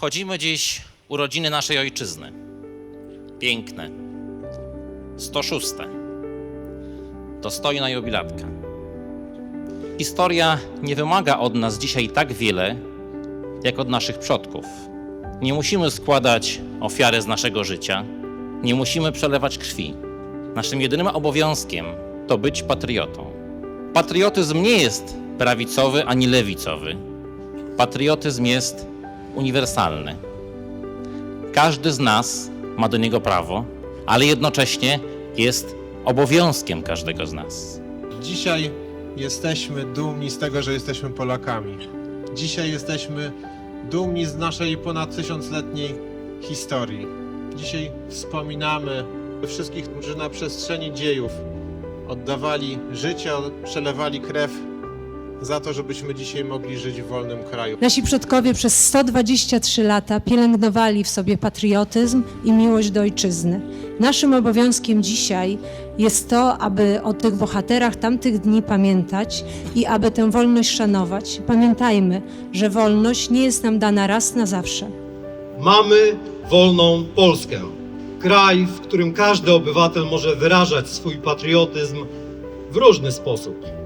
Obchodzimy dziś urodziny naszej ojczyzny. Piękne. 106. Dostojna jubilatka. Historia nie wymaga od nas dzisiaj tak wiele, jak od naszych przodków. Nie musimy składać ofiary z naszego życia, nie musimy przelewać krwi. Naszym jedynym obowiązkiem to być patriotą. Patriotyzm nie jest prawicowy ani lewicowy. Patriotyzm jest uniwersalny. Każdy z nas ma do niego prawo, ale jednocześnie jest obowiązkiem każdego z nas. Dzisiaj jesteśmy dumni z tego, że jesteśmy Polakami. Dzisiaj jesteśmy dumni z naszej ponad tysiącletniej historii. Dzisiaj wspominamy wszystkich, którzy na przestrzeni dziejów oddawali życie, przelewali krew za to, żebyśmy dzisiaj mogli żyć w wolnym kraju. Nasi przodkowie przez 123 lata pielęgnowali w sobie patriotyzm i miłość do ojczyzny. Naszym obowiązkiem dzisiaj jest to, aby o tych bohaterach tamtych dni pamiętać i aby tę wolność szanować. Pamiętajmy, że wolność nie jest nam dana raz na zawsze. Mamy wolną Polskę. Kraj, w którym każdy obywatel może wyrażać swój patriotyzm w różny sposób.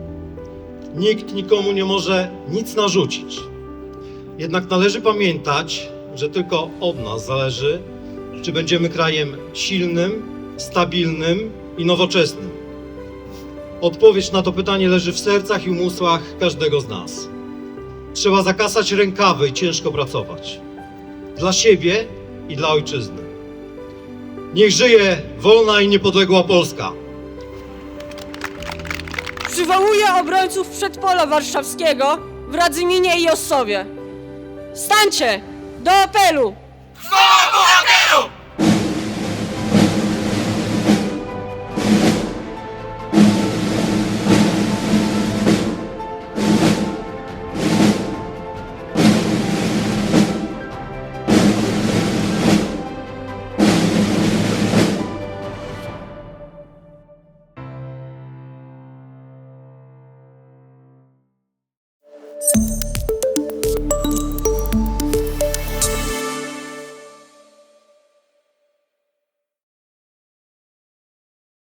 Nikt nikomu nie może nic narzucić. Jednak należy pamiętać, że tylko od nas zależy, czy będziemy krajem silnym, stabilnym i nowoczesnym. Odpowiedź na to pytanie leży w sercach i umysłach każdego z nas. Trzeba zakasać rękawy i ciężko pracować dla siebie i dla ojczyzny. Niech żyje wolna i niepodległa Polska. Przywołuję obrońców przedpola warszawskiego w Radzyminie i Ossowie. Stańcie! Do apelu!